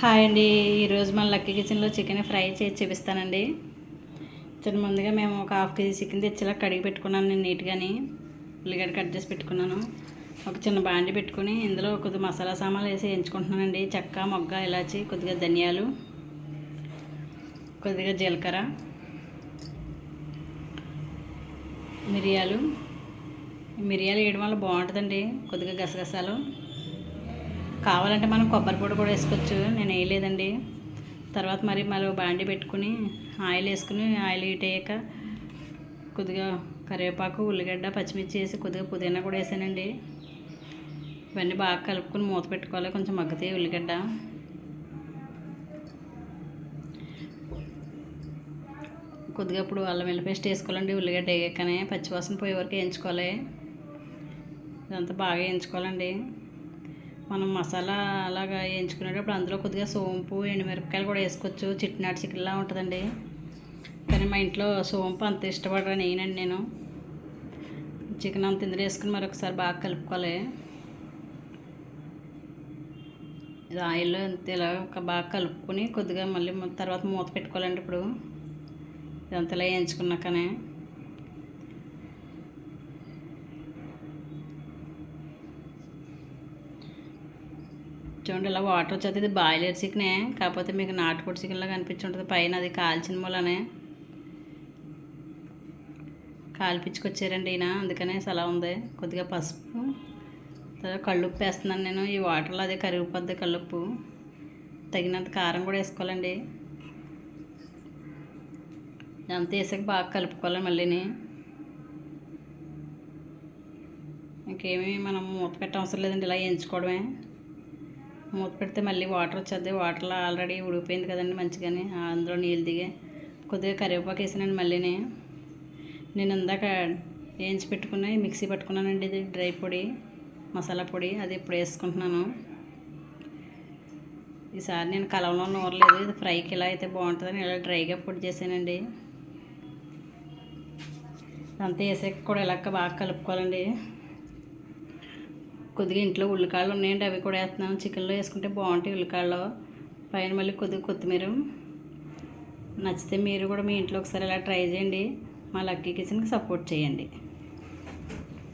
Hi అండి. ఈరోజు మన లక్కీ కిచెన్లో చికెన్ ఫ్రై చేసి చూపిస్తానండి. చిన్న ముందుగా మేము ఒక హాఫ్ కేజీ చికెన్ తెచ్చేలా కడిగి పెట్టుకున్నాను నేను నీట్గాని. ఉల్లిగడ్డ కట్ చేసి పెట్టుకున్నాను. ఒక చిన్న బాండి పెట్టుకుని ఇందులో కొద్దిగా మసాలా సామాన్లు వేసి ఎంచుకుంటున్నానండి చెక్క మొగ్గ ఇలాచి కొద్దిగా ధనియాలు కొద్దిగా జీలకర్ర మిరియాలు. మిరియాలు వేయడం వల్ల బాగుంటుందండి. కొద్దిగా గసగసాలు. కావాలంటే మనం కొబ్బరి పొడి కూడా వేసుకోవచ్చు. నేను వేయలేదండి. తర్వాత మరి మళ్ళీ బాండి పెట్టుకుని ఆయిల్ వేసుకుని ఆయిల్ హీట్ అయ్యాక కొద్దిగా కరివేపాకు ఉల్లిగడ్డ పచ్చిమిర్చి వేసి కొద్దిగా పుదీనా కూడా వేసానండి. ఇవన్నీ బాగా కలుపుకొని మూత పెట్టుకోవాలి. కొంచెం మగ్గుతాయి ఉల్లిగడ్డ. కొద్దిగా ఇప్పుడు అల్లం వెల్లి పేస్ట్ వేసుకోవాలండి. ఉల్లిగడ్డ వేయకనే పచ్చివాసన పోయే వరకు వేయించుకోవాలి. ఇదంతా బాగా వేయించుకోవాలండి. మనం మసాలా అలాగా వేయించుకునేటప్పుడు అందులో కొద్దిగా సోంపు ఎండుమిరపకాయలు కూడా వేసుకోవచ్చు. చిట్నాటి చికెన్లా ఉంటుందండి. కానీ మా ఇంట్లో సోంపు అంత ఇష్టపడరా నేనండి నేను. చికెన్ అంత ఇందులో వేసుకుని మరొకసారి బాగా కలుపుకోవాలి. ఇది ఆయిల్లో అంత ఇలా బాగా కలుపుకొని కొద్దిగా మళ్ళీ తర్వాత మూత పెట్టుకోవాలండి ఇప్పుడు. ఇదంతలా వేయించుకున్నాకనే. చూడండి ఇలా వాటర్ వచ్చేది. ఇది బాయిలర్ చికెనే. కాకపోతే మీకు నాటుకోడి చికెన్లా కనిపించుంటుంది పైన అది కాల్చిన మూలనే. కాల్పించుకొచ్చారండి ఈయన. అందుకనే అలా ఉంది. కొద్దిగా పసుపు. తర్వాత కళ్ళుప్పు వేస్తున్నాను నేను. ఈ వాటర్లో అదే కరిగిపోద్ది కళ్ళుప్పు. తగినంత కారం కూడా వేసుకోవాలండి. అంత వేసాక బాగా కలుపుకోవాలి మళ్ళీని. ఇంకేమీ మనం మూత పెట్టవసరం లేదండి. ఇలా ఎంచుకోవడమే. మూత పెడితే మళ్ళీ వాటర్ వచ్చేది. వాటర్లో ఆల్రెడీ ఉడికిపోయింది కదండి మంచిగానే. అందులో నీళ్ళు దిగే కొద్దిగా కరివేపాకు వేసానండి మళ్ళీ నేను ఇందాక వేయించి పెట్టుకుని మిక్సీ పట్టుకున్నానండి ఇది. డ్రై పొడి మసాలా పొడి అది ఇప్పుడు వేసుకుంటున్నాను. ఈసారి నేను కలవలో నూరలేదు. ఇది ఫ్రైకి ఇలా అయితే బాగుంటుందని ఇలా డ్రైగా పొడి చేశానండి. అంతా వేసాక కూడా ఇలాగ బాగా కలుపుకోవాలండి. కొద్దిగా ఇంట్లో ఉల్లికాయలు ఉన్నాయండి అవి కూడా వేస్తున్నాను. చికెన్లో వేసుకుంటే బాగుంటాయి ఉల్లికాయలు. పైన మళ్ళీ కొద్దిగా కొత్తిమీర. నచ్చితే మీరు కూడా మీ ఇంట్లో ఒకసారి ఇలా ట్రై చేయండి. మా లక్కీ కిచెన్కి సపోర్ట్ చేయండి.